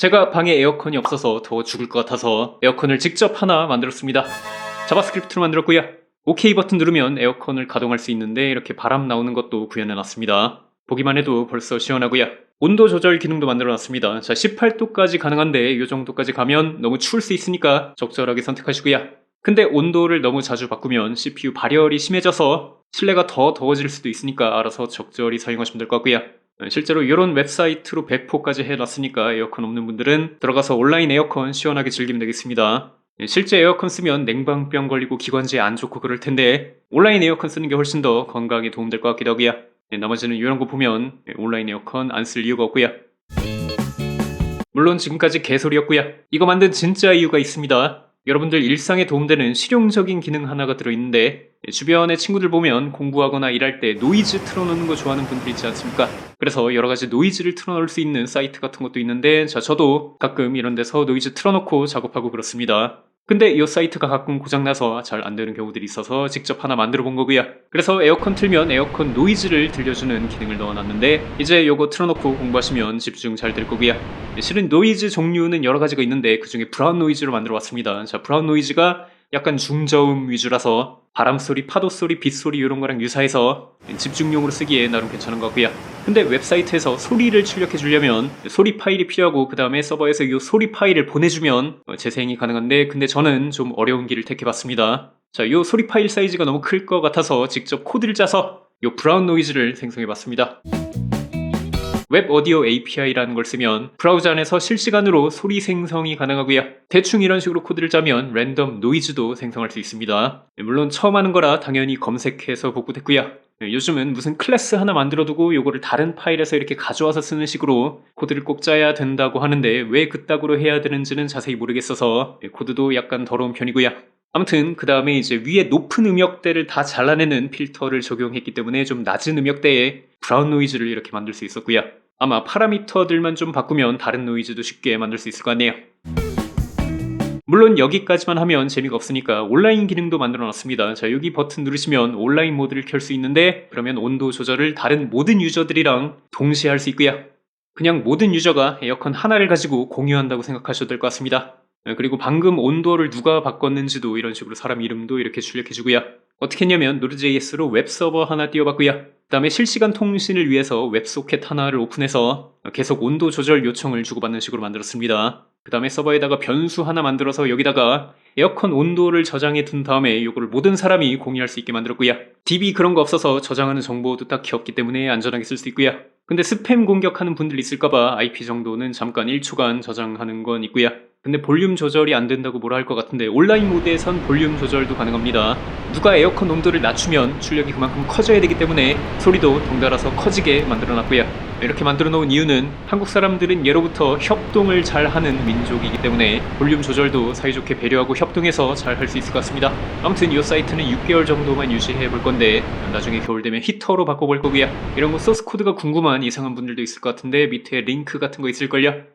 제가 방에 에어컨이 없어서 더워 죽을 것 같아서 에어컨을 직접 하나 만들었습니다. 자바스크립트로 만들었고요. OK 버튼 누르면 에어컨을 가동할 수 있는데 이렇게 바람 나오는 것도 구현해놨습니다. 보기만 해도 벌써 시원하고요. 온도 조절 기능도 만들어놨습니다. 자, 18도까지 가능한데 이 정도까지 가면 너무 추울 수 있으니까 적절하게 선택하시고요. 근데 온도를 너무 자주 바꾸면 CPU 발열이 심해져서 실내가 더 더워질 수도 있으니까 알아서 적절히 사용하시면 될 것 같고요. 실제로 이런 웹사이트로 배포까지 해놨으니까 에어컨 없는 분들은 들어가서 온라인 에어컨 시원하게 즐기면 되겠습니다. 실제 에어컨 쓰면 냉방병 걸리고 기관지에 안 좋고 그럴 텐데 온라인 에어컨 쓰는 게 훨씬 더 건강에 도움될 것 같기도 하고요. 네, 나머지는 이런 거 보면 온라인 에어컨 안 쓸 이유가 없고요. 물론 지금까지 개소리였고요. 이거 만든 진짜 이유가 있습니다. 여러분들 일상에 도움되는 실용적인 기능 하나가 들어있는데 주변의 친구들 보면 공부하거나 일할 때 노이즈 틀어놓는 거 좋아하는 분들 있지 않습니까? 그래서 여러 가지 노이즈를 틀어놓을 수 있는 사이트 같은 것도 있는데 자 저도 가끔 이런 데서 노이즈 틀어놓고 작업하고 그렇습니다. 근데 이 사이트가 가끔 고장나서 잘 안 되는 경우들이 있어서 직접 하나 만들어 본 거고요. 그래서 에어컨 틀면 에어컨 노이즈를 들려주는 기능을 넣어놨는데 이제 요거 틀어놓고 공부하시면 집중 잘 될 거고요. 실은 노이즈 종류는 여러 가지가 있는데 그 중에 브라운 노이즈로 만들어 왔습니다. 자, 브라운 노이즈가 약간 중저음 위주라서 바람 소리, 파도 소리, 빗 소리 이런 거랑 유사해서 집중용으로 쓰기에 나름 괜찮은 것 같고요. 근데 웹사이트에서 소리를 출력해 주려면 소리 파일이 필요하고 그 다음에 서버에서 이 소리 파일을 보내주면 어, 재생이 가능한데 근데 저는 좀 어려운 길을 택해봤습니다. 자, 이 소리 파일 사이즈가 너무 클 것 같아서 직접 코드를 짜서 이 브라운 노이즈를 생성해봤습니다. 웹 오디오 API라는 걸 쓰면 브라우저 안에서 실시간으로 소리 생성이 가능하고요. 대충 이런 식으로 코드를 짜면 랜덤 노이즈도 생성할 수 있습니다. 네, 물론 처음 하는 거라 당연히 검색해서 복구됐고요. 네, 요즘은 무슨 클래스 하나 만들어두고 요거를 다른 파일에서 이렇게 가져와서 쓰는 식으로 코드를 꼭 짜야 된다고 하는데 왜 그따구로 해야 되는지는 자세히 모르겠어서 네, 코드도 약간 더러운 편이고요. 아무튼 그 다음에 이제 위에 높은 음역대를 다 잘라내는 필터를 적용했기 때문에 좀 낮은 음역대에 브라운 노이즈를 이렇게 만들 수 있었고요. 아마 파라미터들만 좀 바꾸면 다른 노이즈도 쉽게 만들 수 있을 것 같네요. 물론 여기까지만 하면 재미가 없으니까 온라인 기능도 만들어 놨습니다. 자, 여기 버튼 누르시면 온라인 모드를 켤 수 있는데 그러면 온도 조절을 다른 모든 유저들이랑 동시에 할 수 있고요. 그냥 모든 유저가 에어컨 하나를 가지고 공유한다고 생각하셔도 될 것 같습니다. 네, 그리고 방금 온도를 누가 바꿨는지도 이런 식으로 사람 이름도 이렇게 출력해주고요. 어떻게 했냐면 노드.js로 웹서버 하나 띄워봤고요. 그 다음에 실시간 통신을 위해서 웹소켓 하나를 오픈해서 계속 온도 조절 요청을 주고받는 식으로 만들었습니다. 그 다음에 서버에다가 변수 하나 만들어서 여기다가 에어컨 온도를 저장해 둔 다음에 이거를 모든 사람이 공유할 수 있게 만들었고요. DB 그런 거 없어서 저장하는 정보도 딱히 없기 때문에 안전하게 쓸 수 있고요. 근데 스팸 공격하는 분들 있을까봐 IP 정도는 잠깐 1초간 저장하는 건 있고요. 근데 볼륨 조절이 안 된다고 뭐라 할 것 같은데 온라인 모드에선 볼륨 조절도 가능합니다. 누가 에어컨 온도를 낮추면 출력이 그만큼 커져야 되기 때문에 소리도 덩달아서 커지게 만들어 놨고요. 이렇게 만들어 놓은 이유는 한국 사람들은 예로부터 협동을 잘 하는 민족이기 때문에 볼륨 조절도 사이좋게 배려하고 협동해서 잘 할 수 있을 것 같습니다. 아무튼 이 사이트는 6개월 정도만 유지해 볼 건데 나중에 겨울 되면 히터로 바꿔볼 거고요. 이런 거 소스 코드가 궁금한 이상한 분들도 있을 것 같은데 밑에 링크 같은 거 있을걸요?